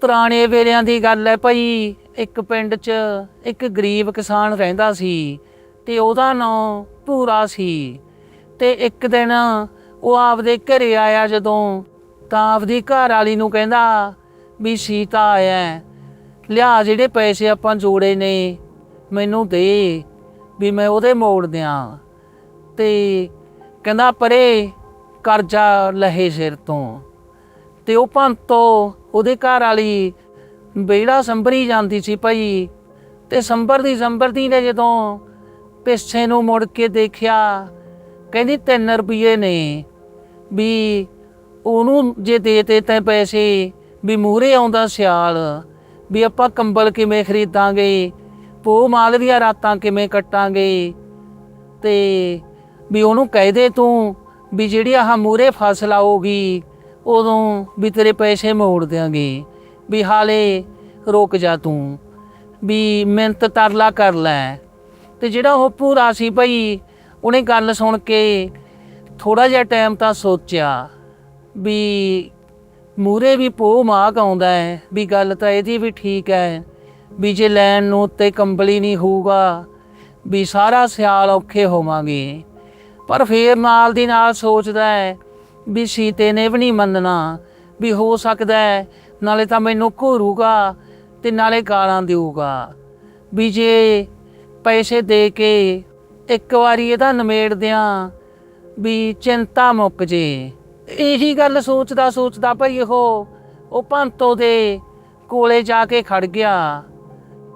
ਪੁਰਾਣੇ ਵੇਲਿਆਂ ਦੀ ਗੱਲ ਹੈ ਭਾਈ, ਇੱਕ ਪਿੰਡ 'ਚ ਇੱਕ ਗਰੀਬ ਕਿਸਾਨ ਰਹਿੰਦਾ ਸੀ ਤੇ ਉਹਦਾ ਨਾਂ ਭੂਰਾ ਸੀ। ਤੇ ਇੱਕ ਦਿਨ ਉਹ ਆਪਦੇ ਘਰੇ ਆਇਆ ਜਦੋਂ ਤਾਂ ਆਪਦੀ ਘਰ ਵਾਲੀ ਨੂੰ ਕਹਿੰਦਾ ਵੀ ਸੀਤਾ ਆਇਆ ਲਿਆ ਜਿਹੜੇ ਪੈਸੇ ਆਪਾਂ ਜੋੜੇ ਨੇ ਮੈਨੂੰ ਦੇ ਵੀ ਮੈਂ ਉਹਦੇ ਮੋੜ ਦਿਆਂ। ਤੇ ਕਹਿੰਦਾ ਪਰੇ ਕਰਜ਼ਾ ਲਹੇ ਸਿਰ ਤੋਂ। ਤੇ ਉਹ ਭੰਤੋ ਉਹਦੇ ਘਰ ਵਾਲੀ ਬੇੜਾ ਸੰਭਰੀ ਜਾਂਦੀ ਸੀ ਭਾਈ ਤੇ ਸੰਭਰ ਦੀ ਨੇ ਜਦੋਂ ਪਿੱਛੇ ਨੂੰ ਮੁੜ ਕੇ ਦੇਖਿਆ, ਕਹਿੰਦੀ 3 ਰੁਪਏ ਨੇ ਵੀ ਉਹਨੂੰ ਜੇ ਦੇ ਤੇ ਤੈਂ ਪੈਸੇ ਵੀ ਮੂਹਰੇ ਆਉਂਦਾ ਸਿਆਲ, ਵੀ ਆਪਾਂ ਕੰਬਲ ਕਿਵੇਂ ਖਰੀਦਾਂਗੇ ਪੋ ਮਾਲ ਦੀਆਂ ਰਾਤਾਂ ਕਿਵੇਂ ਕੱਟਾਂਗੇ ਤੇ ਵੀ ਉਹਨੂੰ ਕਹਿ ਦੇ ਤੂੰ ਵੀ ਜਿਹੜੀ ਆਹ ਮੂਹਰੇ ਫਸਲ ਆਊਗੀ ਉਦੋਂ ਵੀ ਤੇਰੇ ਪੈਸੇ ਮੋੜ ਦਿਆਂਗੇ। ਵੀ ਹਾਲੇ ਰੋਕ ਜਾ ਤੂੰ। ਵੀ ਮਿਹਨਤ ਤਰਲਾ ਕਰ ਲੈ। ਤੇ ਜਿਹੜਾ ਉਹ ਪੂਰਾ ਸੀ ਭਾਈ, ਉਹਨੇ ਗੱਲ ਸੁਣ ਕੇ ਥੋੜਾ ਜਿਹਾ ਟਾਈਮ ਤਾਂ ਸੋਚਿਆ। ਵੀ ਮੂਰੇ ਵੀ ਪੋ ਮਾਗ ਆਉਂਦਾ ਹੈ, ਵੀ ਗੱਲ ਤਾਂ ਇਹਦੀ ਵੀ ਠੀਕ ਹੈ। ਵੀ ਜੇ ਲੈਣ ਨੂੰ ਉੱਤੇ ਕੰਬਲੀ ਨਹੀਂ ਹੋਊਗਾ, ਵੀ ਸਾਰਾ ਸਿਆਲ ਔਖੇ ਹੋਵਾਂਗੇ। ਪਰ ਫੇਰ ਨਾਲ ਦੀ ਨਾਲ ਸੋਚਦਾ ਹੈ ਵੀ ਸੀਤੇ ਨੇ ਵੀ ਨਹੀਂ ਮੰਨਣਾ, ਵੀ ਹੋ ਸਕਦਾ ਹੈ, ਨਾਲੇ ਤਾਂ ਮੈਨੂੰ ਘੂਰੂਗਾ ਤੇ ਨਾਲੇ ਗਾਲਾਂ ਦੇਊਗਾ। ਵੀ ਜੇ ਪੈਸੇ ਦੇ ਕੇ ਇੱਕ ਵਾਰੀ ਇਹਦਾ ਨਿਮੇੜ ਦਿਆਂ, ਵੀ ਚਿੰਤਾ ਮੁੱਕ ਜੇ। ਇਹੀ ਗੱਲ ਸੋਚਦਾ ਸੋਚਦਾ ਭਈ ਉਹ ਉਹ ਭੰਤੋ ਦੇ ਕੋਲੇ ਜਾ ਕੇ ਖੜ ਗਿਆ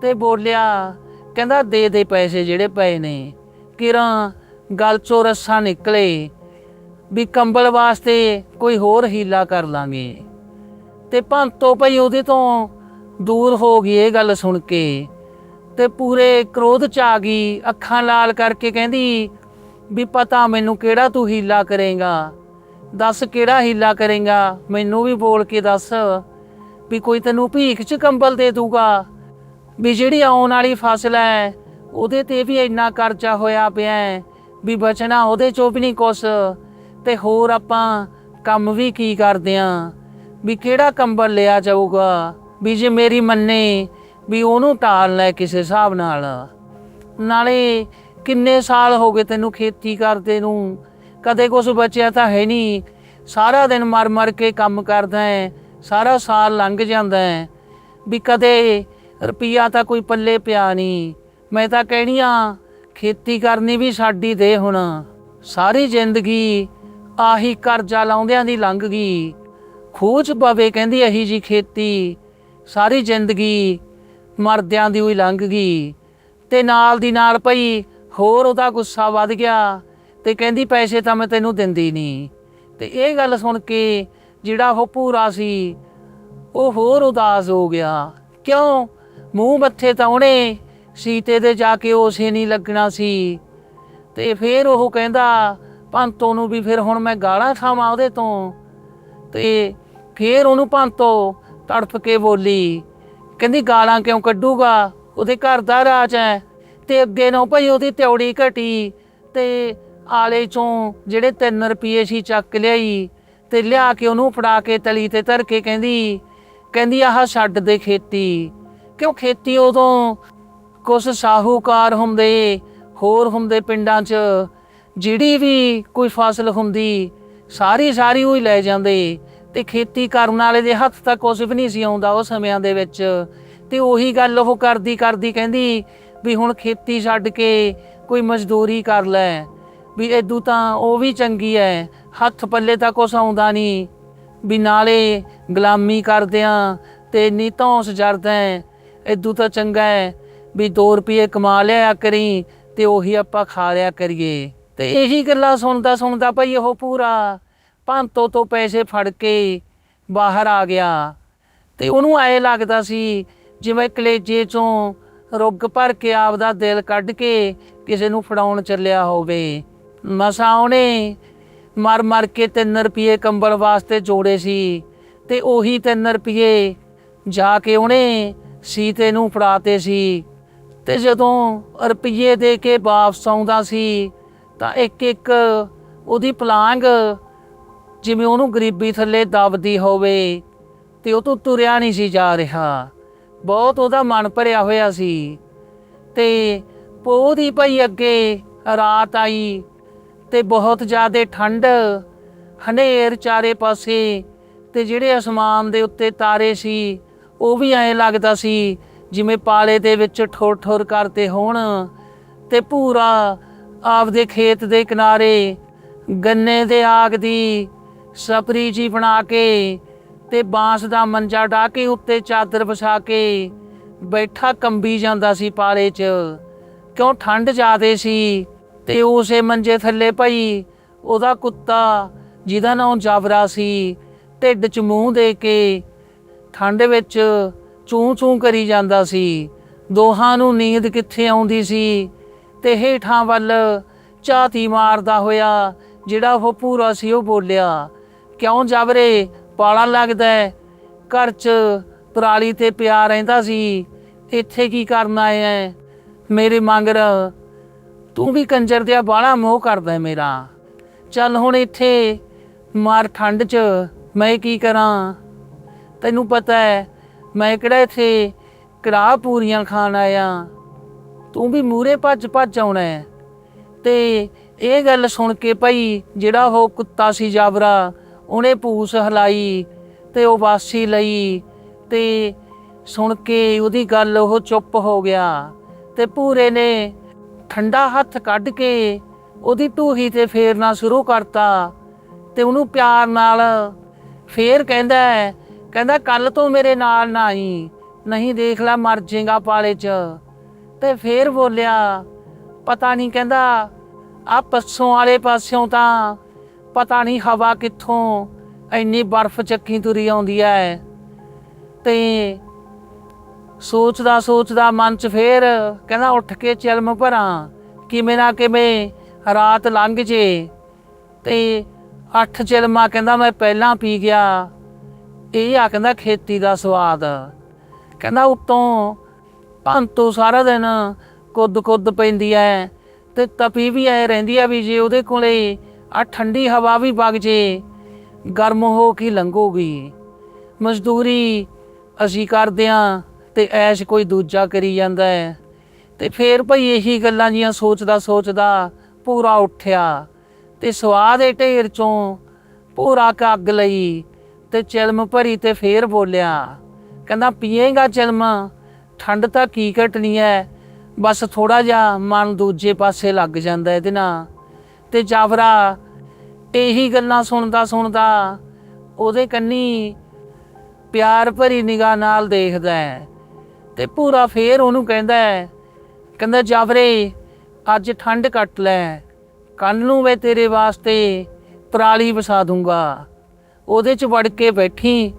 ਤੇ ਬੋਲਿਆ, ਕਹਿੰਦਾ ਦੇ ਦੇ ਪੈਸੇ ਜਿਹੜੇ ਪਏ ਨੇ, ਕਿਰਾਂ ਗੱਲ ਚੋਂ ਰੱਸਾ ਨਿਕਲੇ ਵੀ ਕੰਬਲ ਵਾਸਤੇ ਕੋਈ ਹੋਰ ਹੀਲਾ ਕਰ ਲਾਂਗੇ। ਤੇ ਭੰਤੋ ਭਈ ਉਹਦੇ ਤੋਂ ਦੂਰ ਹੋ ਗਈ ਇਹ ਗੱਲ ਸੁਣ ਕੇ। ਤੇ ਪੂਰੇ ਕ੍ਰੋਧ ਚ ਆ ਗਈ, ਅੱਖਾਂ ਲਾਲ ਕਰਕੇ ਕਹਿੰਦੀ, ਵੀ ਪਤਾ ਮੈਨੂੰ ਕਿਹੜਾ ਤੂੰ ਹੀਲਾ ਕਰੇਗਾ। ਦੱਸ ਕਿਹੜਾ ਹੀਲਾ ਕਰੇਗਾ, ਮੈਨੂੰ ਵੀ ਬੋਲ ਕੇ ਦੱਸ, ਵੀ ਕੋਈ ਤੈਨੂੰ ਭੀਖ ਚ ਕੰਬਲ ਦੇ ਦੂਗਾ। ਵੀ ਜਿਹੜੀ ਆਉਣ ਵਾਲੀ ਫਸਲ ਹੈ ਉਹਦੇ ਤੇ ਵੀ ਇੰਨਾ ਕਰਜ਼ਾ ਹੋਇਆ ਪਿਆ ਵੀ ਬਚਣਾ ਉਹਦੇ ਚੋਂ ਵੀ ਨਹੀਂ ਕੁਛ। ਤੇ ਹੋਰ ਆਪਾਂ ਕੰਮ ਵੀ ਕੀ ਕਰਦੇ ਆਂ? ਵੀ ਕਿਹੜਾ ਕੰਬਲ ਲਿਆ ਜਾਊਗਾ? ਵੀ ਜੇ ਮੇਰੀ ਮੰਨੇ, ਵੀ ਉਹਨੂੰ ਟਾਲ ਲੈ ਕਿਸੇ ਹਿਸਾਬ ਨਾਲ। ਨਾਲੇ ਕਿੰਨੇ ਸਾਲ ਹੋ ਗਏ ਤੈਨੂੰ ਖੇਤੀ ਕਰਦੇ ਨੂੰ? ਕਦੇ ਕੁਝ ਬਚਿਆ ਤਾਂ ਹੈ ਨਹੀਂ। ਸਾਰਾ ਦਿਨ ਮਰ ਮਰ ਕੇ ਕੰਮ ਕਰਦਾ ਹੈ ਸਾਰਾ ਸਾਲ ਲੰਘ ਜਾਂਦਾ ਹੈ ਵੀ ਕਦੇ ਰੁਪਈਆ ਤਾਂ ਕੋਈ ਪੱਲੇ ਪਿਆ ਨਹੀਂ। ਮੈਂ ਤਾਂ ਕਹਿਣੀ ਆ, ਖੇਤੀ ਕਰਨੀ ਵੀ ਸਾਡੀ ਦੇ ਹੁਣ। ਸਾਰੀ ਜ਼ਿੰਦਗੀ ਆਹੀ ਕਰਜ਼ਾ ਲਾਉਂਦਿਆਂ ਦੀ ਲੰਘ ਗਈ। ਖੋਜ ਪਵੇ ਕਹਿੰਦੀ ਅਹੀ ਜੀ ਖੇਤੀ, ਸਾਰੀ ਜ਼ਿੰਦਗੀ ਮਰਦਿਆਂ ਦੀ ਹੋਈ ਲੰਘ ਗਈ। ਤੇ ਨਾਲ ਦੀ ਨਾਲ ਭਈ ਹੋਰ ਉਹਦਾ ਗੁੱਸਾ ਵੱਧ ਗਿਆ ਤੇ ਕਹਿੰਦੀ ਪੈਸੇ ਤਾਂ ਮੈਂ ਤੈਨੂੰ ਦਿੰਦੀ ਨਹੀਂ। ਤੇ ਇਹ ਗੱਲ ਸੁਣ ਕੇ ਜਿਹੜਾ ਉਹ ਪੂਰਾ ਸੀ, ਉਹ ਹੋਰ ਉਦਾਸ ਹੋ ਗਿਆ। ਕਿਉਂ? ਮੂੰਹ ਮੱਥੇ ਤਾਂ ਉਹਨੇ ਸੀਤੇ ਦੇ ਜਾ ਕੇ ਉਸੇ ਨਹੀਂ ਲੱਗਣਾ ਸੀ। ਤੇ ਫਿਰ ਉਹ ਕਹਿੰਦਾ ਭੰਤੋ ਨੂੰ ਵੀ ਫਿਰ ਹੁਣ ਮੈਂ ਗਾਲਾਂ ਖਾਵਾਂ ਉਹਦੇ ਤੋਂ। ਤੇ ਫਿਰ ਉਹਨੂੰ ਭੰਤੋ ਤੜਫ ਕੇ ਬੋਲੀ, ਕਹਿੰਦੀ ਗਾਲਾਂ ਕਿਉਂ ਕੱਢੂਗਾ? ਉਹਦੇ ਘਰ ਦਾ ਰਾਜ ਹੈ ਤੇ ਅੱਗੇ ਨੂੰ ਭਾਈ ਉਹਦੀ ਤਿਉੜੀ ਘਟੀ ਤੇ ਆਲੇ ਚੋਂ ਜਿਹੜੇ 3 ਰੁਪਏ ਸੀ ਚੱਕ ਲਿਆਈ ਤੇ ਲਿਆ ਕੇ ਉਹਨੂੰ ਫੜਾ ਕੇ ਤਲੀ ਤੇ ਧਰ ਕੇ ਕਹਿੰਦੀ ਕਹਿੰਦੀ ਆਹ ਛੱਡ ਦੇ ਖੇਤੀ। ਕਿਉਂ ਖੇਤੀ ਉਦੋਂ? ਕੁਛ ਸਾਹੂਕਾਰ ਹੁੰਦੇ, ਹੋਰ ਹੁੰਦੇ ਪਿੰਡਾਂ 'ਚ ਜਿਹੜੀ ਵੀ ਕੋਈ ਫਸਲ ਹੁੰਦੀ, ਸਾਰੀ ਸਾਰੀ ਉਹ ਹੀ ਲੈ ਜਾਂਦੇ। ਤੇ ਖੇਤੀ ਕਰਨ ਵਾਲੇ ਦੇ ਹੱਥ ਤੱਕ ਕੁਛ ਵੀ ਨਹੀਂ ਸੀ ਆਉਂਦਾ ਉਹ ਸਮਿਆਂ ਦੇ ਵਿੱਚ। ਤੇ ਉਹੀ ਗੱਲ ਉਹ ਕਰਦੀ ਕਰਦੀ ਕਹਿੰਦੀ ਵੀ ਹੁਣ ਖੇਤੀ ਛੱਡ ਕੇ ਕੋਈ ਮਜ਼ਦੂਰੀ ਕਰ ਲੈ। ਵੀ ਇਦੂ ਤਾਂ ਉਹ ਵੀ ਚੰਗੀ ਐ, ਹੱਥ ਪੱਲੇ ਤਾਂ ਕੁਛ ਆਉਂਦਾ ਨਹੀਂ ਵੀ ਨਾਲੇ ਗੁਲਾਮੀ ਕਰਦਿਆਂ ਤੇ ਨੀ ਧੌਂਸ ਜਰਦਾ ਇਦੂ ਤਾਂ ਚੰਗਾ ਹੈ ਵੀ 2 ਰੁਪਏ ਕਮਾ ਲਿਆ ਕਰੀ ਤੇ ਉਹੀ ਆਪਾਂ ਖਾ ਲਿਆ ਕਰੀਏ। ਤੇ ਇਹੀ ਗੱਲਾਂ ਸੁਣਦਾ ਸੁਣਦਾ ਭਾਈ ਉਹ ਪੂਰਾ ਭਾਂਤੋ ਤੋਂ ਪੈਸੇ ਫੜ ਕੇ ਬਾਹਰ ਆ ਗਿਆ। ਤੇ ਉਹਨੂੰ ਐ ਲੱਗਦਾ ਸੀ ਜਿਵੇਂ ਕਲੇਜੇ ਚੋਂ ਰੁੱਗ ਭਰ ਕੇ ਆਪਦਾ ਦਿਲ ਕੱਢ ਕੇ ਕਿਸੇ ਨੂੰ ਫੜਾਉਣ ਚੱਲਿਆ ਹੋਵੇ। ਮਸਾਂ ਉਹਨੇ ਮਰ ਮਰ ਕੇ 3 ਰੁਪਏ ਕੰਬਲ ਵਾਸਤੇ ਜੋੜੇ ਸੀ ਤੇ ਉਹੀ 3 ਰੁਪਏ ਜਾ ਕੇ ਉਹਨੇ ਸੀਤੇ ਨੂੰ ਫੜਾਤੇ ਸੀ। ਤੇ ਜਦੋਂ ਰੁਪਈਏ ਦੇ ਕੇ ਵਾਪਸ ਆਉਂਦਾ ਸੀ ਤਾਂ ਇੱਕ ਇੱਕ ਉਹਦੀ ਪਲਾਂਗ ਜਿਵੇਂ ਉਹਨੂੰ ਗਰੀਬੀ ਥੱਲੇ ਦਬਦੀ ਹੋਵੇ ਤੇ ਉਹ ਤੋਂ ਤੁਰਿਆ ਨਹੀਂ ਸੀ ਜਾ ਰਿਹਾ। ਬਹੁਤ ਉਹਦਾ ਮਨ ਭਰਿਆ ਹੋਇਆ ਸੀ ਤੇ ਪੋਹ ਦੀ ਭਈ ਅੱਗੇ ਰਾਤ ਆਈ ਤੇ ਬਹੁਤ ਜ਼ਿਆਦਾ ਠੰਡ, ਹਨੇਰ ਚਾਰੇ ਪਾਸੇ ਤੇ ਜਿਹੜੇ ਅਸਮਾਨ ਦੇ ਉੱਤੇ ਤਾਰੇ ਸੀ, ਉਹ ਵੀ ਐਂ ਲੱਗਦਾ ਸੀ ਜਿਵੇਂ ਪਾਲੇ ਦੇ ਵਿੱਚ ਠੋਰ ਠੋਰ ਕਰਦੇ ਹੋਣ ਤੇ ਪੂਰਾ ਆਪਦੇ ਖੇਤ ਦੇ ਕਿਨਾਰੇ ਗੰਨੇ ਦੇ ਆਗ ਦੀ ਸਪਰੀ ਜੀ ਬਣਾ ਕੇ ਤੇ ਬਾਂਸ ਦਾ ਮੰਜਾ ਢਾ ਕੇ ਉੱਤੇ ਚਾਦਰ ਵਿਛਾ ਕੇ ਬੈਠਾ ਕੰਬੀ ਜਾਂਦਾ ਸੀ ਪਾਲੇ 'ਚ। ਕਿਉਂ ਠੰਡ ਜ਼ਿਆਦੇ ਸੀ ਤੇ ਉਸੇ ਮੰਜੇ ਥੱਲੇ ਭਈ ਉਹਦਾ ਕੁੱਤਾ ਜਿਹਦਾ ਨਾਮ ਜਾਵਰਾ ਸੀ, ਢਿੱਡ 'ਚ ਮੂੰਹ ਦੇ ਕੇ ਠੰਡ ਵਿੱਚ ਚੂੰ ਚੂੰ ਕਰੀ ਜਾਂਦਾ ਸੀ। ਦੋਹਾਂ ਨੂੰ ਨੀਂਦ ਕਿੱਥੇ ਆਉਂਦੀ ਸੀ? ਤੇ ਹੇਠਾਂ ਵੱਲ ਝਾਤੀ ਮਾਰਦਾ ਹੋਇਆ, ਜਿਹੜਾ ਉਹ ਪੂਰਾ ਸੀ, ਉਹ ਬੋਲਿਆ, ਕਿਉਂ ਜਾਬਰੇ? ਪਾਲਾ ਲੱਗਦਾ ਘਰ 'ਚ ਪਰਾਲੀ ਤੇ ਪਿਆ ਰਹਿੰਦਾ ਸੀ। ਇੱਥੇ ਕੀ ਕਰਨ ਆਇਆ ਹੈ? ਮੇਰੇ ਮੰਗਰ, ਤੂੰ ਵੀ ਕੰਜਰ ਦਿਆ ਬਾਲਾ ਮੋਹ ਕਰਦਾ ਮੇਰਾ। ਚੱਲ ਹੁਣ ਇੱਥੇ ਮਾਰ ਠੰਡ 'ਚ ਮੈਂ ਕੀ ਕਰਾਂ? ਤੈਨੂੰ ਪਤਾ ਹੈ, ਮੈਂ ਕਿਹੜਾ ਇੱਥੇ ਕੜਾਹ ਪੂਰੀਆਂ ਖਾਣ ਆਇਆ। ਤੂੰ ਵੀ ਮੂਰੇ ਭੱਜ ਭੱਜ ਆਉਣਾ ਹੈ। ਤੇ ਇਹ ਗੱਲ ਸੁਣ ਕੇ ਭਾਈ ਜਿਹੜਾ ਉਹ ਕੁੱਤਾ ਸੀ ਜਾਬਰਾ, ਉਹਨੇ ਪੂਸ ਹਲਾਈ ਤੇ ਉਹ ਵਾਸੀ ਲਈ ਤੇ ਸੁਣ ਕੇ ਉਹਦੀ ਗੱਲ ਉਹ ਚੁੱਪ ਹੋ ਗਿਆ ਤੇ ਪੂਰੇ ਨੇ ਠੰਡਾ ਹੱਥ ਕੱਢ ਕੇ ਉਹਦੀ ਢੂਹੀ ਤੇ ਫੇਰਨਾ ਸ਼ੁਰੂ ਕਰਤਾ ਤੇ ਉਹਨੂੰ ਪਿਆਰ ਨਾਲ ਫੇਰ ਕਹਿੰਦਾ ਕਹਿੰਦਾ ਕੱਲ ਤੋਂ ਮੇਰੇ ਨਾਲ ਨਾ ਆਈ, ਨਹੀਂ ਦੇਖ ਲੈ ਮਰ ਜਾਏਗਾ ਪਾਲੇ 'ਚ। ਤੇ ਫੇਰ ਬੋਲਿਆ, ਪਤਾ ਨਹੀਂ ਕਹਿੰਦਾ ਆ ਪੱਸੋਂ ਵਾਲੇ ਪਾਸਿਓਂ ਤਾਂ ਪਤਾ ਨਹੀਂ ਹਵਾ ਕਿੱਥੋਂ ਇੰਨੀ ਬਰਫ਼ ਚੱਕੀ ਤੁਰੀ ਆਉਂਦੀ ਐ। ਤੇ ਸੋਚਦਾ ਸੋਚਦਾ ਮਨ 'ਚ ਫੇਰ ਕਹਿੰਦਾ ਉੱਠ ਕੇ ਚਲਮ ਭਰਾਂ, ਕਿਵੇਂ ਨਾ ਕਿਵੇਂ ਰਾਤ ਲੰਘ ਜੇ। ਤੇ ਅੱਠ ਚਲਮਾ ਕਹਿੰਦਾ ਮੈਂ ਪਹਿਲਾਂ ਪੀ ਗਿਆ, ਇਹ ਆ ਕਹਿੰਦਾ ਖੇਤੀ ਦਾ ਸਵਾਦ। ਕਹਿੰਦਾ ਉਤੋਂ ਭੰਤੂ ਸਾਰਾ ਦਿਨ ਕੁੱਦ ਕੁੱਦ ਪੈਂਦੀ ਐ, ਤੇ ਤਪੀ ਵੀ ਐ, ਰਹਿੰਦੀ ਆ ਵੀ ਜੇ ਉਹਦੇ ਕੋਲੇ ਆ ਠੰਡੀ ਹਵਾ ਵੀ ਵਗ ਜੇ, ਗਰਮ ਹੋ ਕੇ ਲੰਘੂਗੀ। ਮਜ਼ਦੂਰੀ ਅਸੀਂ ਕਰਦੇ ਆਂ, ਤੇ ਐਸ਼ ਕੋਈ ਦੂਜਾ ਕਰੀ ਜਾਂਦਾ ਹੈ ਤੇ ਫੇਰ ਭਈ ਇਹੀ ਗੱਲਾਂ ਜੀਆਂ ਸੋਚਦਾ ਸੋਚਦਾ ਪੂਰਾ ਉੱਠਿਆ। ਤੇ ਸਵਾਦ ਦੇ ਢੇਰ ਚੋਂ ਪੂਰਾ ਕੱਗ ਲਈ, ਤੇ ਚਲਮ ਭਰੀ ਤੇ ਫੇਰ ਬੋਲਿਆ, ਕਹਿੰਦਾ, ਪੀਏਗਾ ਚਲਮ? ਠੰਡ ਤਾਂ ਕੀ ਘਟਣੀ ਹੈ ਬਸ ਥੋੜਾ ਜਿਹਾ ਮਨ ਦੂਜੇ ਪਾਸੇ ਲੱਗ ਜਾਂਦਾ ਇਹਦੇ ਨਾਲ। ਤੇ ਜਾਫਰਾ ਇਹੀ ਗੱਲਾਂ ਸੁਣਦਾ ਸੁਣਦਾ ਉਹਦੇ ਕੰਨੀ ਪਿਆਰ ਭਰੀ ਨਿਗਾਹ ਨਾਲ ਦੇਖਦਾ ਹੈ ਤੇ ਪੂਰਾ ਫੇਰ ਉਹਨੂੰ ਕਹਿੰਦਾ ਹੈ ਕਹਿੰਦਾ ਜਾਫਰੇ ਅੱਜ ਠੰਡ ਕੱਟ ਲੈ। ਕੱਲ ਨੂੰ ਮੈਂ ਤੇਰੇ ਵਾਸਤੇ ਪਰਾਲੀ ਵਸਾ ਦੂੰਗਾ। ਉਹਦੇ ਚ ਵੜ ਕੇ ਬੈਠੀ,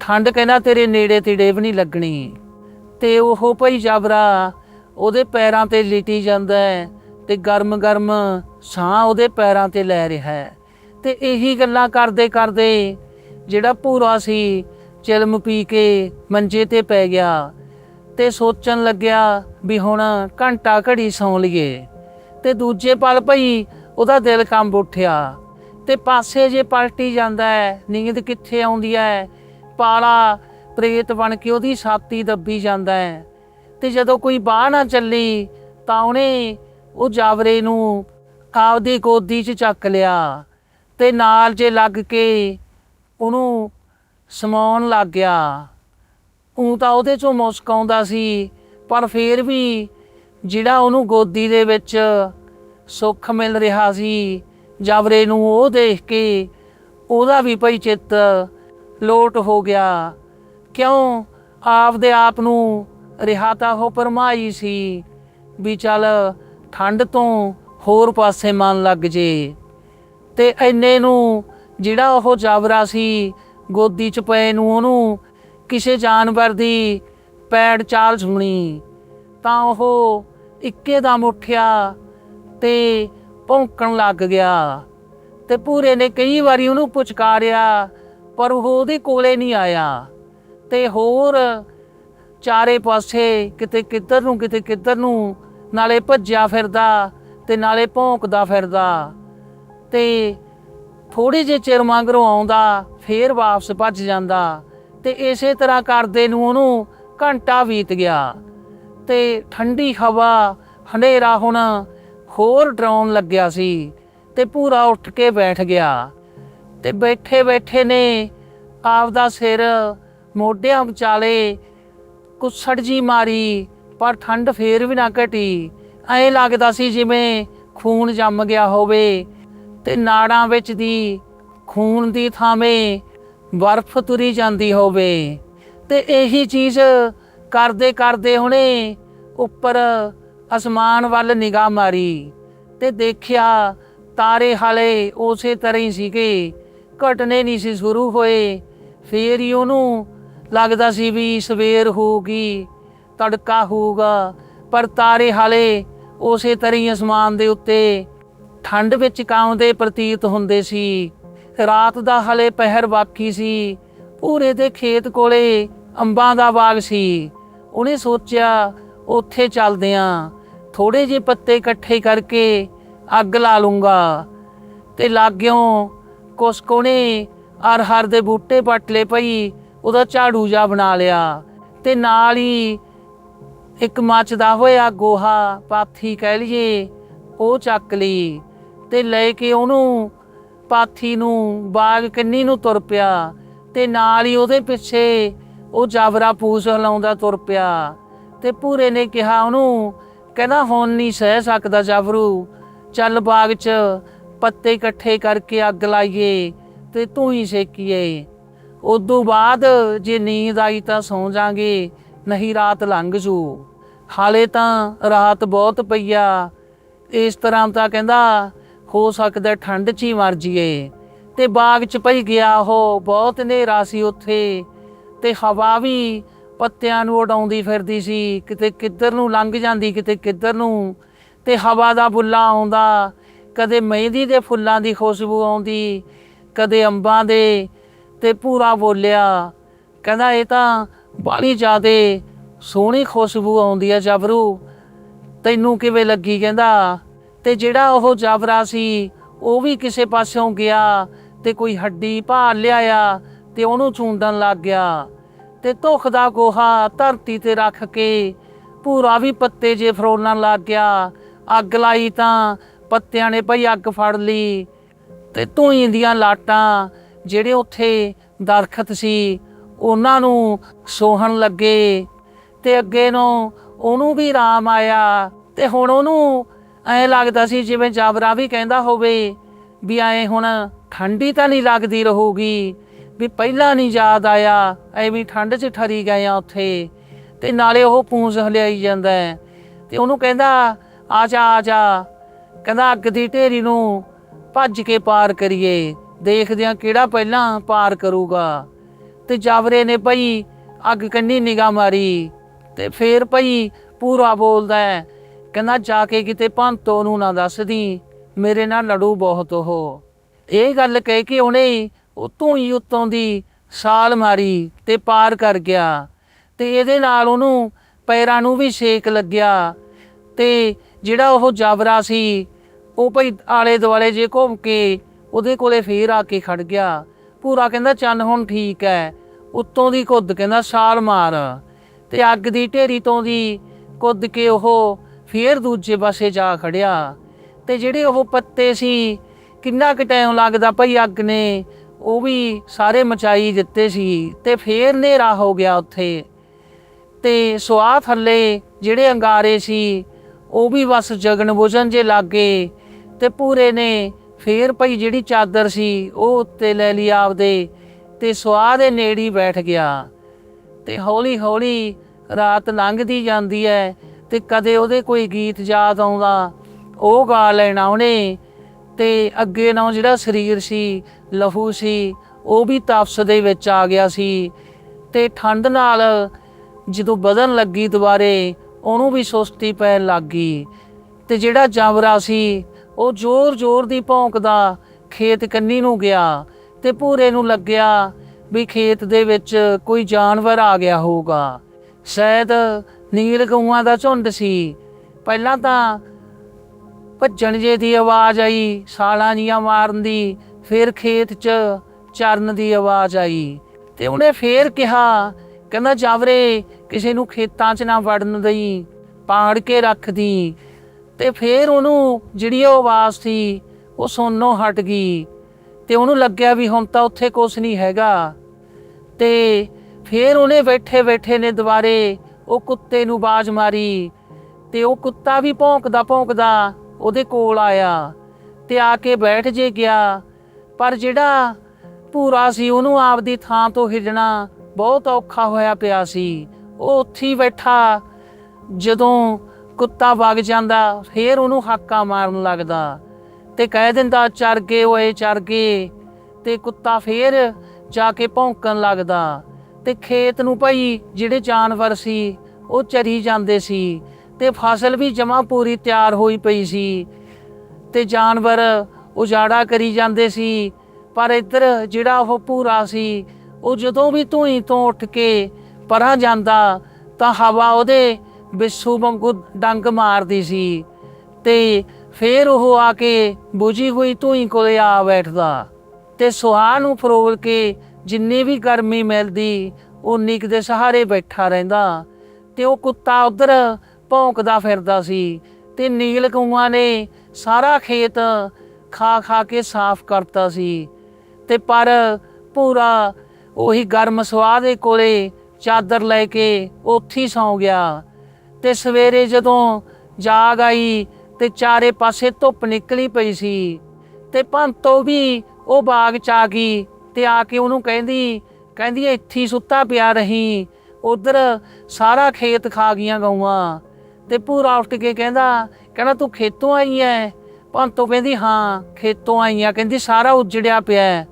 ਠੰਡ ਕਹਿੰਦਾ ਤੇਰੇ ਨੇੜੇ ਤੇੜੇ ਵੀ ਨਹੀਂ ਲੱਗਣੀ। ਤੇ ਉਹ ਭਈ ਜਾਬਰਾ, ਉਹਦੇ ਪੈਰਾਂ ਤੇ ਲਿਟੀ ਜਾਂਦਾ ਹੈ ਤੇ ਗਰਮ ਗਰਮ ਸਾਹ ਉਹਦੇ ਪੈਰਾਂ ਤੇ ਲੈ ਰਿਹਾ ਹੈ। ਤੇ ਇਹੀ ਗੱਲਾਂ ਕਰਦੇ ਕਰਦੇ ਜਿਹੜਾ ਪੂਰਾ ਸੀ, ਚਿਲਮ ਪੀ ਕੇ ਮੰਜੇ ਤੇ ਪੈ ਗਿਆ ਤੇ ਸੋਚਣ ਲੱਗਿਆ ਵੀ ਹੁਣ ਘੰਟਾ ਘੜੀ ਸੌਂ ਲਈਏ। ਤੇ ਦੂਜੇ ਪਲ ਭਈ ਉਹਦਾ ਦਿਲ ਕੰਬ ਉੱਠਿਆ ਤੇ ਪਾਸੇ ਜੇ ਪਲਟੀ ਜਾਂਦਾ ਹੈ, ਨੀਂਦ ਕਿੱਥੇ ਆਉਂਦੀ ਹੈ? ਪਾਲਾ ਪ੍ਰੇਤ ਬਣ ਕੇ ਉਹਦੀ ਛਾਤੀ ਦੱਬੀ ਜਾਂਦਾ ਹੈ। ਤੇ ਜਦੋਂ ਕੋਈ ਬਾਹ ਨਾ ਚੱਲੀ, ਤਾਂ ਉਹਨੇ ਉਹ ਜਾਵਰੇ ਨੂੰ ਆਪਦੀ ਗੋਦੀ 'ਚ ਚੱਕ ਲਿਆ ਤੇ ਨਾਲ ਜੇ ਲੱਗ ਕੇ ਉਹਨੂੰ ਸਮਾਉਣ ਲੱਗ ਗਿਆ। ਉਹ ਤਾਂ ਉਹਦੇ ਚੋਂ ਮੁਸਕ ਆਉਂਦਾ ਸੀ, ਪਰ ਫੇਰ ਵੀ ਜਿਹੜਾ ਉਹਨੂੰ ਗੋਦੀ ਦੇ ਵਿੱਚ ਸੁੱਖ ਮਿਲ ਰਿਹਾ ਸੀ, ਜਾਵਰੇ ਨੂੰ ਉਹ ਦੇਖ ਕੇ ਉਹਦਾ ਵੀ ਭਈ ਚਿੱਤ ਲੋਟ ਹੋ ਗਿਆ। ਕਿਉਂ ਆਪਦੇ ਆਪ ਨੂੰ ਰਿਹਾ ਤਾਂ ਉਹ ਪਰਮਾਈ ਸੀ ਵੀ ਚੱਲ ਠੰਡ ਤੋਂ ਹੋਰ ਪਾਸੇ ਮਨ ਲੱਗ ਜੇ। ਤੇ ਐਨੇ ਨੂੰ ਜਿਹੜਾ ਉਹ ਜਾਵਰਾ ਸੀ, ਗੋਦੀ ਚ ਪਏ ਨੂੰ ਉਹਨੂੰ ਕਿਸੇ ਜਾਨਵਰ ਦੀ ਪੈੜ ਚਾਲ ਸੁਣੀ। ਤਾਂ ਉਹ ਇੱਕੇ ਦਮ ਉੱਠਿਆ ਤੇ ਭੌਂਕਣ ਲੱਗ ਗਿਆ। ਤੇ ਪੂਰੇ ਨੇ ਕਈ ਵਾਰੀ ਉਹਨੂੰ ਪੁਚਕਾਰਿਆ, ਪਰ ਉਹ ਉਹਦੇ ਕੋਲੇ ਨਹੀਂ ਆਇਆ। ਤੇ ਹੋਰ ਚਾਰੇ ਪਾਸੇ ਕਿਤੇ ਕਿੱਧਰ ਨੂੰ, ਕਿਤੇ ਕਿੱਧਰ ਨੂੰ ਨਾਲੇ ਭੱਜਿਆ ਫਿਰਦਾ ਤੇ ਨਾਲੇ ਭੌਂਕਦਾ ਫਿਰਦਾ। ਤੇ ਥੋੜੇ ਜਿਹੇ ਚਿਰ ਮਗਰੋਂ ਆਉਂਦਾ, ਫੇਰ ਵਾਪਸ ਭੱਜ ਜਾਂਦਾ ਤੇ ਇਸੇ ਤਰ੍ਹਾਂ ਕਰਦੇ ਨੂੰ ਉਹਨੂੰ ਘੰਟਾ ਬੀਤ ਗਿਆ। ਤੇ ਠੰਡੀ ਹਵਾ, ਹਨੇਰਾ ਹੁਣ ਹੋਰ ਡਰਾਉਣ ਲੱਗਿਆ ਸੀ ਤੇ ਪੂਰਾ ਉੱਠ ਕੇ ਬੈਠ ਗਿਆ। ਤੇ ਬੈਠੇ ਬੈਠੇ ਨੇ ਆਪਦਾ ਸਿਰ ਮੋਢਿਆਂ ਵਿਚਾਲੇ ਕੁੱਸੜ ਜੀ ਮਾਰੀ, ਪਰ ਠੰਡ ਫੇਰ ਵੀ ਨਾ ਘਟੀ। ਐਂ ਲੱਗਦਾ ਸੀ ਜਿਵੇਂ ਖੂਨ ਜੰਮ ਗਿਆ ਹੋਵੇ ਤੇ ਨਾੜਾਂ ਵਿੱਚ ਦੀ ਖੂਨ ਦੀ ਥਾਵੇਂ ਬਰਫ਼ ਤੁਰੀ ਜਾਂਦੀ ਹੋਵੇ। ਤੇ ਇਹੀ ਚੀਜ਼ ਕਰਦੇ ਕਰਦੇ ਹੁਣੇ ਉੱਪਰ ਅਸਮਾਨ ਵੱਲ ਨਿਗਾਹ ਮਾਰੀ ਤੇ ਦੇਖਿਆ ਤਾਰੇ ਹਾਲੇ ਉਸੇ ਤਰ੍ਹਾਂ ਹੀ ਸੀਗੇ। ਘਟਨੇ ਨਹੀਂ ਸੀ ਸ਼ੁਰੂ ਹੋਏ, ਫੇਰ ਹੀ ਉਹਨੂੰ ਲੱਗਦਾ ਸੀ ਵੀ ਸਵੇਰ ਹੋਊਗੀ, ਤੜਕਾ ਹੋਊਗਾ, ਪਰ ਤਾਰੇ ਹਾਲੇ ਉਸੇ ਤਰ੍ਹਾਂ ਹੀ ਅਸਮਾਨ ਦੇ ਉੱਤੇ ਠੰਡ ਵਿੱਚ ਕਾਉਂਦੇ ਪ੍ਰਤੀਤ ਹੁੰਦੇ ਸੀ। ਰਾਤ ਦਾ ਹਲੇ ਪਹਿਰ ਬਾਕੀ ਸੀ, ਪੂਰੇ ਦੇ ਖੇਤ ਕੋਲੇ ਅੰਬਾਂ ਦਾ ਬਾਗ ਸੀ। ਉਹਨੇ ਸੋਚਿਆ, ਉੱਥੇ ਚੱਲਦੇ ਆਂ ਥੋੜੇ ਜਿਹੇ ਪੱਤੇ ਇਕੱਠੇ ਕਰਕੇ ਅੱਗ ਲਾ ਲੂੰਗਾ। ਤੇ ਲਾਗਿਓਂ ਕੁਸ ਕੋਨੇ ਹਰ ਦੇ ਬੂਟੇ ਪੱਟ ਲਏ ਭਈ ਉਹਦਾ ਝਾੜੂ ਜਾ ਬਣਾ ਲਿਆ ਤੇ ਨਾਲ ਹੀ ਇੱਕ ਮੱਚਦਾ ਹੋਇਆ ਗੋਹਾ ਪਾਥੀ ਕਹਿ ਲਈਏ, ਉਹ ਚੱਕ ਲਈ ਤੇ ਲੈ ਕੇ ਉਹਨੂੰ ਪਾਥੀ ਨੂੰ ਬਾਗ ਕੰਨੀ ਨੂੰ ਤੁਰ ਪਿਆ ਤੇ ਨਾਲ ਹੀ ਉਹਦੇ ਪਿੱਛੇ ਉਹ ਜਾਵਰਾ ਫੂਸ ਹਲਾਉਂਦਾ ਤੁਰ ਪਿਆ ਤੇ ਪੂਰੇ ਨੇ ਕਿਹਾ ਉਹਨੂੰ, ਕਹਿੰਦਾ ਹੁਣ ਨਹੀਂ ਸਹਿ ਸਕਦਾ ਜਾਵਰੂ, ਚੱਲ ਬਾਗ 'ਚ ਪੱਤੇ ਇਕੱਠੇ ਕਰਕੇ ਅੱਗ ਲਾਈਏ ਤੇ ਤੂੰ ਹੀ ਸੇਕੀਏ। ਉਦੋਂ ਬਾਅਦ ਜੇ ਨੀਂਦ ਆਈ ਤਾਂ ਸੌਂ ਜਾਾਂਗੇ, ਨਹੀਂ ਰਾਤ ਲੰਘ ਜੂ। ਹਾਲੇ ਤਾਂ ਰਾਤ ਬਹੁਤ ਪਈਆ ਇਸ ਤਰ੍ਹਾਂ ਤਾਂ ਕਹਿੰਦਾ, ਹੋ ਸਕਦਾ ਠੰਡ 'ਚ ਹੀ ਮਰ ਜੀਏ। ਤੇ ਬਾਗ 'ਚ ਪਈ ਗਿਆ ਉਹ, ਬਹੁਤ ਹਨੇਰਾ ਸੀ ਉੱਥੇ। ਤੇ ਹਵਾ ਵੀ ਪੱਤਿਆਂ ਨੂੰ ਉਡਾਉਂਦੀ ਫਿਰਦੀ ਸੀ, ਕਿਤੇ ਕਿੱਧਰ ਨੂੰ ਲੰਘ ਜਾਂਦੀ, ਕਿਤੇ ਕਿੱਧਰ ਨੂੰ। ਤੇ ਹਵਾ ਦਾ ਬੁੱਲਾ ਆਉਂਦਾ, ਕਦੇ ਮਹਿੰਦੀ ਦੇ ਫੁੱਲਾਂ ਦੀ ਖੁਸ਼ਬੂ ਆਉਂਦੀ, ਕਦੇ ਅੰਬਾਂ ਦੇ ਤੇ ਪੂਰਾ ਬੋਲਿਆ। ਕਹਿੰਦਾ, ਇਹ ਤਾਂ ਬਾਲੀ ਜ਼ਿਆਦੇ ਸੋਹਣੀ ਖੁਸ਼ਬੂ ਆਉਂਦੀ ਆ ਜਬਰੂ। ਤੈਨੂੰ ਕਿਵੇਂ ਲੱਗੀ? ਕਹਿੰਦਾ, ਤੇ ਜਿਹੜਾ ਉਹ ਜਬਰਾ ਸੀ, ਉਹ ਵੀ ਕਿਸੇ ਪਾਸਿਓਂ ਗਿਆ ਤੇ ਕੋਈ ਹੱਡੀ ਭਾਲ ਲਿਆਇਆ ਤੇ ਉਹਨੂੰ ਚੂੰਡਣ ਲੱਗ ਗਿਆ। ਤੇ ਧੁੱਖ ਦਾ ਗੋਹਾ ਧਰਤੀ ਤੇ ਰੱਖ ਕੇ ਪੂਰਾ ਵੀ ਪੱਤੇ ਜੇ ਫਰੋਲਣ ਲੱਗ ਗਿਆ। ਅੱਗ ਲਾਈ ਤਾਂ ਪੱਤਿਆਂ ਨੇ ਭਈ ਅੱਗ ਫੜ ਲਈ ਤੇ ਧੂਈ ਦੀਆਂ ਲਾਟਾਂ ਜਿਹੜੇ ਉੱਥੇ ਦਰਖਤ ਸੀ, ਉਹਨਾਂ ਨੂੰ ਸੋਹਣ ਲੱਗੇ ਤੇ ਅੱਗੇ ਨੂੰ ਉਹਨੂੰ ਵੀ ਆਰਾਮ ਆਇਆ ਤੇ ਹੁਣ ਉਹਨੂੰ ਐ ਲੱਗਦਾ ਸੀ ਜਿਵੇਂ ਜਾਬਰਾ ਵੀ ਕਹਿੰਦਾ ਹੋਵੇ ਵੀ ਐ ਹੁਣ ਠੰਡੀ ਤਾਂ ਨਹੀਂ ਲੱਗਦੀ ਰਹੂਗੀ, ਵੀ ਪਹਿਲਾਂ ਨਹੀਂ ਯਾਦ ਆਇਆ, ਐਵੇਂ ਠੰਡ 'ਚ ਠਰੀ ਗਏ ਆ ਉੱਥੇ ਤੇ ਨਾਲੇ ਉਹ ਪੂੰਝ ਹਲਿਆਈ ਜਾਂਦਾ ਹੈ। ਤੇ ਉਹਨੂੰ ਕਹਿੰਦਾ, ਆ ਜਾ ਆ ਜਾ। ਕਹਿੰਦਾ, ਅੱਗ ਦੀ ਢੇਰੀ ਨੂੰ ਭੱਜ ਕੇ ਪਾਰ ਕਰੀਏ। ਦੇਖਦੇ ਆ ਕਿਹੜਾ ਪਹਿਲਾਂ ਪਾਰ ਕਰੂਗਾ। ਤੇ ਜਾਵਰੇ ਨੇ ਭਈ ਅੱਗ ਕੰਨੀ ਨਿਗਾਹ ਮਾਰੀ, ਤੇ ਫੇਰ ਭਈ ਪੂਰਾ ਬੋਲਦਾ ਹੈ, ਕਹਿੰਦਾ ਜਾ ਕੇ ਕਿਤੇ ਭੰਤੋ ਨੂੰ ਨਾ ਦੱਸਦੀ, ਮੇਰੇ ਨਾਲ ਲੜੂ ਬਹੁਤ ਉਹ। ਇਹ ਗੱਲ ਕਹਿ ਕੇ ਉਹਨੇ ਉਤੋਂ ਹੀ ਉਤੋਂ ਦੀ ਸਾਲ ਮਾਰੀ ਤੇ ਪਾਰ ਕਰ ਗਿਆ। ਤੇ ਇਹਦੇ ਨਾਲ ਉਹਨੂੰ ਪੈਰਾਂ ਨੂੰ ਵੀ ਛੇਕ ਲੱਗਿਆ। ਤੇ ਜਿਹੜਾ ਉਹ ਜਾਵਰਾ ਸੀ, ਉਹ ਭਈ ਆਲੇ ਦੁਆਲੇ ਜੇ ਘੁੰਮ ਕੇ ਉਹਦੇ ਕੋਲੇ ਫੇਰ ਆ ਕੇ ਖੜ ਗਿਆ। ਪੂਰਾ ਕਹਿੰਦਾ ਚੰਨ ਹੁਣ ਠੀਕ ਹੈ ਉੱਤੋਂ ਦੀ ਕੁੱਦ ਕਹਿੰਦਾ, ਛਾਲ ਮਾਰ। ਤੇ ਅੱਗ ਦੀ ਢੇਰੀ ਤੋਂ ਦੀ ਕੁੱਦ ਕੇ ਉਹ ਫੇਰ ਦੂਜੇ ਪਾਸੇ ਜਾ ਖੜਿਆ। ਤੇ ਜਿਹੜੇ ਉਹ ਪੱਤੇ ਸੀ, ਕਿੰਨਾ ਕੁ ਟਾਈਮ ਲੱਗਦਾ ਭਈ ਅੱਗ ਨੇ, ਉਹ ਵੀ ਸਾਰੇ ਮਚਾਈ ਦਿੱਤੇ ਸੀ ਤੇ ਫੇਰ ਹਨੇਰਾ ਹੋ ਗਿਆ ਉੱਥੇ। ਤੇ ਸੁਆਹ ਥੱਲੇ ਜਿਹੜੇ ਅੰਗਾਰੇ ਸੀ, ਉਹ ਵੀ ਬਸ ਜਗਨ ਬੁਝਣ ਜੇ ਲੱਗੇ ਤੇ ਪੂਰੇ ਨੇ ਫੇਰ ਭਈ ਜਿਹੜੀ ਚਾਦਰ ਸੀ, ਉਹ ਉੱਤੇ ਲੈ ਲਈ ਆਪਦੇ ਤੇ ਸਵਾਹ ਦੇ ਨੇੜੇ ਹੀ ਬੈਠ ਗਿਆ। ਤੇ ਹੌਲੀ ਹੌਲੀ ਰਾਤ ਲੰਘਦੀ ਜਾਂਦੀ ਹੈ ਤੇ ਕਦੇ ਉਹਦੇ ਕੋਈ ਗੀਤ ਯਾਦ ਆਉਂਦਾ, ਉਹ ਗਾ ਲੈਣਾ ਉਹਨੇ। ਤੇ ਅੱਗੇ ਨਾਲ ਜਿਹੜਾ ਸਰੀਰ ਸੀ, ਲਹੂ ਸੀ, ਉਹ ਵੀ ਤਪਸ ਦੇ ਵਿੱਚ ਆ ਗਿਆ ਸੀ। ਤੇ ਠੰਡ ਨਾਲ ਜਦੋਂ ਵਧਣ ਲੱਗੀ ਦੁਬਾਰੇ, ਉਹਨੂੰ ਵੀ ਸੁਸਤੀ ਪੈਣ ਲੱਗ ਗਈ। ਤੇ ਜਿਹੜਾ ਜਾਵਰਾ ਸੀ ਉਹ ਜ਼ੋਰ-ਜ਼ੋਰ ਦੀ ਭੌਂਕਦਾ ਖੇਤ ਕੰਨੀ ਨੂੰ ਗਿਆ ਤੇ ਭੂਰੇ ਨੂੰ ਲੱਗਿਆ ਵੀ ਖੇਤ ਦੇ ਵਿੱਚ ਕੋਈ ਜਾਨਵਰ ਆ ਗਿਆ ਹੋਊਗਾ। ਸ਼ਾਇਦ ਨੀਲ ਗਊਆਂ ਦਾ ਝੁੰਡ ਸੀ। ਪਹਿਲਾਂ ਤਾਂ ਭੱਜਣ ਜੇ ਦੀ ਆਵਾਜ਼ ਆਈ, ਸਾਲਾਂ ਜੀਆਂ ਮਾਰਨ ਦੀ, ਫਿਰ ਖੇਤ 'ਚ ਚਰਨ ਦੀ ਆਵਾਜ਼ ਆਈ ਤੇ ਉਹਨੇ ਫੇਰ ਕਿਹਾ, ਕਹਿੰਦਾ ਜਾਵਰੇ, ਕਿਸੇ ਨੂੰ ਖੇਤਾਂ 'ਚ ਨਾ ਵੜਨ ਦਈ, ਪਾੜ ਕੇ ਰੱਖਦੀ ਤੇ ਫੇਰ ਉਹਨੂੰ ਜਿਹੜੀ ਉਹ ਆਵਾਜ਼ ਸੀ, ਉਹ ਸੁਣਨੋਂ ਹਟ ਗਈ ਤੇ ਉਹਨੂੰ ਲੱਗਿਆ ਵੀ ਹੁਣ ਤਾਂ ਉੱਥੇ ਕੁਝ ਨਹੀਂ ਹੈਗਾ। ਤੇ ਫੇਰ ਉਹਨੇ ਬੈਠੇ ਬੈਠੇ ਨੇ ਦੁਬਾਰੇ ਉਹ ਕੁੱਤੇ ਨੂੰ ਬਾਜ਼ ਮਾਰੀ ਤੇ ਉਹ ਕੁੱਤਾ ਵੀ ਭੌਂਕਦਾ ਭੌਂਕਦਾ ਉਹਦੇ ਕੋਲ ਆਇਆ ਤੇ ਆ ਕੇ ਬੈਠ ਜੇ ਗਿਆ। ਪਰ ਜਿਹੜਾ ਪੂਰਾ ਸੀ ਉਹਨੂੰ ਆਪਦੀ ਥਾਂ ਤੋਂ ਹਿੱਲਣਾ ਬਹੁਤ ਔਖਾ ਹੋਇਆ ਪਿਆ ਸੀ। ਉਹ ਉੱਥੇ ਹੀ ਬੈਠਾ। ਜਦੋਂ ਕੁੱਤਾ ਵਗ ਜਾਂਦਾ, ਫੇਰ ਉਹਨੂੰ ਹਾਕਾ ਮਾਰਨ ਲੱਗਦਾ। ਤੇ ਕਹਿ ਦਿੰਦਾ, ਚਰ ਗਏ ਓਏ, ਚਰ ਗਏ। ਤੇ ਕੁੱਤਾ ਫੇਰ ਜਾ ਕੇ ਭੌਂਕਣ ਲੱਗਦਾ। ਤੇ ਖੇਤ ਨੂੰ ਭਾਈ, ਜਿਹੜੇ ਜਾਨਵਰ ਸੀ, ਉਹ ਚਰੀ ਜਾਂਦੇ ਸੀ। ਤੇ ਫਸਲ ਵੀ ਜਮਾ ਪੂਰੀ ਤਿਆਰ ਹੋਈ ਪਈ ਸੀ। ਤੇ ਜਾਨਵਰ ਉਜਾੜਾ ਕਰੀ ਜਾਂਦੇ ਸੀ। ਪਰ ਇੱਧਰ ਜਿਹੜਾ ਉਹ ਪੂਰਾ ਸੀ, ਉਹ ਜਦੋਂ ਵੀ ਧੂਈ ਤੋਂ ਉੱਠ ਕੇ ਪਰਾਂ ਜਾਂਦਾ, ਤਾਂ ਹਵਾ ਉਹਦੇ ਬਿੱਸੂ ਵਾਂਗੂ ਡੰਗ ਮਾਰਦੀ ਸੀ ਤੇ ਫੇਰ ਉਹ ਆ ਕੇ ਬੁਝੀ ਹੋਈ ਧੂਈ ਕੋਲੇ ਆ ਬੈਠਦਾ ਤੇ ਸੁਆਹ ਨੂੰ ਫਰੋਲ ਕੇ ਜਿੰਨੀ ਵੀ ਗਰਮੀ ਮਿਲਦੀ, ਉਹ ਕੁ ਦੇ ਸਹਾਰੇ ਬੈਠਾ ਰਹਿੰਦਾ ਤੇ ਉਹ ਕੁੱਤਾ ਉਧਰ ਭੌਂਕਦਾ ਫਿਰਦਾ ਸੀ ਤੇ ਨੀਲ ਕਊਆਂ ਨੇ ਸਾਰਾ ਖੇਤ ਖਾ ਖਾ ਕੇ ਸਾਫ਼ ਕਰਤਾ ਸੀ ਤੇ ਪਰ ਪੂਰਾ ਉਹੀ ਗਰਮ ਸਵਾਹ ਦੇ ਕੋਲੇ ਚਾਦਰ ਲੈ ਕੇ ਉੱਥੇ ਹੀ ਸੌਂ ਗਿਆ। ਤੇ ਸਵੇਰੇ ਜਦੋਂ ਜਾਗ ਆਈ ਤੇ ਚਾਰੇ ਪਾਸੇ ਧੁੱਪ ਨਿਕਲੀ ਪਈ ਸੀ ਤੇ ਭੰਤੋ ਵੀ ਉਹ ਬਾਗ ਚ ਆ ਗਈ ਤੇ ਆ ਕੇ ਉਹਨੂੰ ਕਹਿੰਦੀ ਕਹਿੰਦੀ ਇੱਥੇ ਸੁੱਤਾ ਪਿਆ ਰਹੀ, ਉਧਰ ਸਾਰਾ ਖੇਤ ਖਾ ਗਈਆਂ ਗਊਆਂ। ਤੇ ਪੂਰਾ ਉੱਠ ਕੇ ਕਹਿੰਦਾ ਕਹਿੰਦਾ ਤੂੰ ਖੇਤੋਂ ਆਈ ਐ? ਭੰਤੋ ਕਹਿੰਦੀ, ਹਾਂ, ਖੇਤੋਂ ਆਈ ਆ। ਕਹਿੰਦੀ, ਸਾਰਾ ਉਜੜਿਆ ਪਿਆ ਹੈ।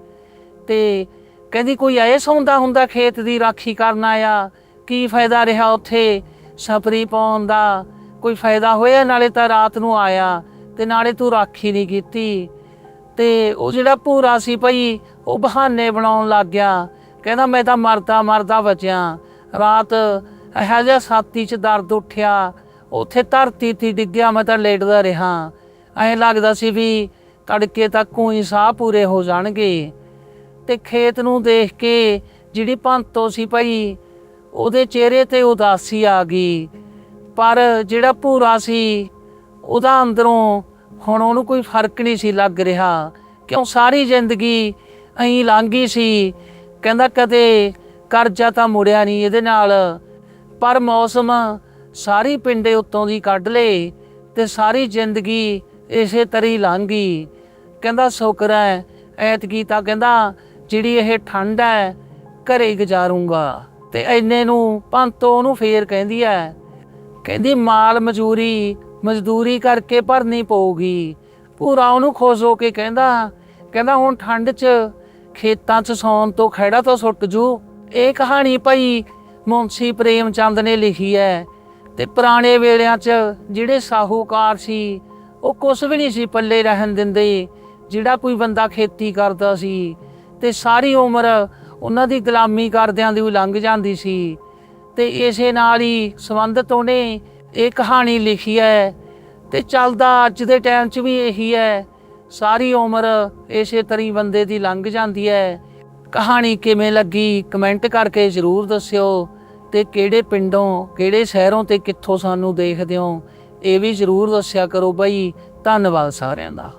ਤੇ ਕਹਿੰਦੀ, ਕੋਈ ਐ ਸੌਂਦਾ ਹੁੰਦਾ ਖੇਤ ਦੀ ਰਾਖੀ ਕਰਨ ਆਇਆ? ਕੀ ਫਾਇਦਾ ਰਿਹਾ ਉੱਥੇ? ਛਪਰੀ ਪਾਉਣ ਦਾ ਕੋਈ ਫਾਇਦਾ ਹੋਇਆ? ਨਾਲੇ ਤਾਂ ਰਾਤ ਨੂੰ ਆਇਆ ਤੇ ਨਾਲੇ ਤੂੰ ਰਾਖੀ ਨਹੀਂ ਕੀਤੀ। ਤੇ ਉਹ ਜਿਹੜਾ ਪੂਰਾ ਸੀ ਭਾਈ, ਉਹ ਬਹਾਨੇ ਬਣਾਉਣ ਲੱਗ ਗਿਆ। ਕਹਿੰਦਾ, ਮੈਂ ਤਾਂ ਮਰਦਾ ਮਰਦਾ ਬਚਿਆ। ਰਾਤ ਇਹੋ ਜਿਹਾ ਛਾਤੀ 'ਚ ਦਰਦ ਉੱਠਿਆ। ਉੱਥੇ ਧਰਤੀ ਤੇ ਡਿੱਗਿਆ, ਮੈਂ ਤਾਂ ਲੇਟਦਾ ਰਿਹਾ। ਐਂ ਲੱਗਦਾ ਸੀ ਵੀ ਤੜਕੇ ਤੱਕ ਕੋਈ ਸਾਹ ਪੂਰੇ ਹੋ ਜਾਣਗੇ। ਤੇ ਖੇਤ ਨੂੰ ਦੇਖ ਕੇ ਜਿਹੜੀ ਭੰਤੋ ਸੀ ਭਾਈ ਉਹਦੇ ਚਿਹਰੇ ਤੇ ਉਦਾਸੀ ਆ ਗਈ। ਪਰ ਜਿਹੜਾ ਭੂਰਾ ਸੀ, ਉਹਦਾ ਅੰਦਰੋਂ ਹੁਣ ਉਹਨੂੰ ਕੋਈ ਫ਼ਰਕ ਨਹੀਂ ਸੀ ਲੱਗ ਰਿਹਾ। ਕਿਉਂ ਸਾਰੀ ਜ਼ਿੰਦਗੀ ਐਂ ਲੰਘੀ ਸੀ। ਕਹਿੰਦਾ ਕਦੇ ਕਰਜ਼ਾ ਤਾਂ ਮੁੜਿਆ ਨਹੀਂ ਇਹਦੇ ਨਾਲ। ਪਰ ਮੌਸਮ ਸਾਰੀ ਪਿੰਡੇ ਉੱਤੋਂ ਦੀ ਕੱਢ ਲੇ ਤੇ ਸਾਰੀ ਜ਼ਿੰਦਗੀ ਇਸੇ ਤਰੀ ਲੰਘ। ਗਈ ਕਹਿੰਦਾ ਸ਼ੁਕਰ ਹੈ ਐਤਕੀ ਤਾਂ ਕਹਿੰਦਾ, ਜਿਹੜੀ ਇਹ ਠੰਡ ਹੈ ਘਰੇ ਹੀ ਗੁਜ਼ਾਰੂੰਗਾ। ਤੇ ਐਨੇ ਨੂੰ ਪੰਤੋ ਉਹਨੂੰ ਫੇਰ ਕਹਿੰਦੀ ਐ। ਕਹਿੰਦੀ, ਮਾਲ ਮਜ਼ਦੂਰੀ ਮਜ਼ਦੂਰੀ ਕਰਕੇ ਭਰਨੀ ਪਊਗੀ। ਪੂਰਾ ਉਹਨੂੰ ਖੁਸ਼ ਹੋ ਕੇ ਕਹਿੰਦਾ ਕਹਿੰਦਾ, ਹੁਣ ਠੰਡ 'ਚ ਖੇਤਾਂ 'ਚ ਸੌਣ ਤੋਂ ਖੜਾ ਤੋਂ ਸੁੱਟ ਜੂ। ਇਹ ਕਹਾਣੀ ਭਾਈ ਮੁੰਸੀ ਪ੍ਰੇਮ ਚੰਦ ਨੇ ਲਿਖੀ ਹੈ ਤੇ ਪੁਰਾਣੇ ਵੇਲਿਆਂ 'ਚ ਜਿਹੜੇ ਸਾਹੂਕਾਰ ਸੀ, ਉਹ ਕੁਛ ਵੀ ਨਹੀਂ ਸੀ ਪੱਲੇ ਰਹਿਣ ਦਿੰਦੇ। ਜਿਹੜਾ ਕੋਈ ਬੰਦਾ ਖੇਤੀ ਕਰਦਾ ਸੀ, ਤੇ ਸਾਰੀ ਉਮਰ ਉਹਨਾਂ ਦੀ ਗੁਲਾਮੀ ਕਰਦਿਆਂ ਦੀ ਉਹ ਲੰਘ ਜਾਂਦੀ ਸੀ। ਤੇ ਇਸੇ ਨਾਲ ਹੀ ਸੰਬੰਧਿਤ ਉਹਨੇ ਇਹ ਕਹਾਣੀ ਲਿਖੀ ਹੈ ਤੇ ਚੱਲਦਾ ਅੱਜ ਦੇ ਟਾਈਮ 'ਚ ਵੀ ਇਹੀ ਹੈ। ਸਾਰੀ ਉਮਰ ਇਸੇ ਤਰੀ ਬੰਦੇ ਦੀ ਲੰਘ ਜਾਂਦੀ ਹੈ। ਕਹਾਣੀ ਕਿਵੇਂ ਲੱਗੀ ਕਮੈਂਟ ਕਰਕੇ ਜ਼ਰੂਰ ਦੱਸਿਓ ਤੇ ਕਿਹੜੇ ਪਿੰਡੋਂ, ਕਿਹੜੇ ਸ਼ਹਿਰੋਂ ਤੇ ਕਿੱਥੋਂ ਸਾਨੂੰ ਦੇਖਦੇ ਹੋ, ਇਹ ਵੀ ਜ਼ਰੂਰ ਦੱਸਿਆ ਕਰੋ ਬਾਈ। ਧੰਨਵਾਦ ਸਾਰਿਆਂ ਦਾ।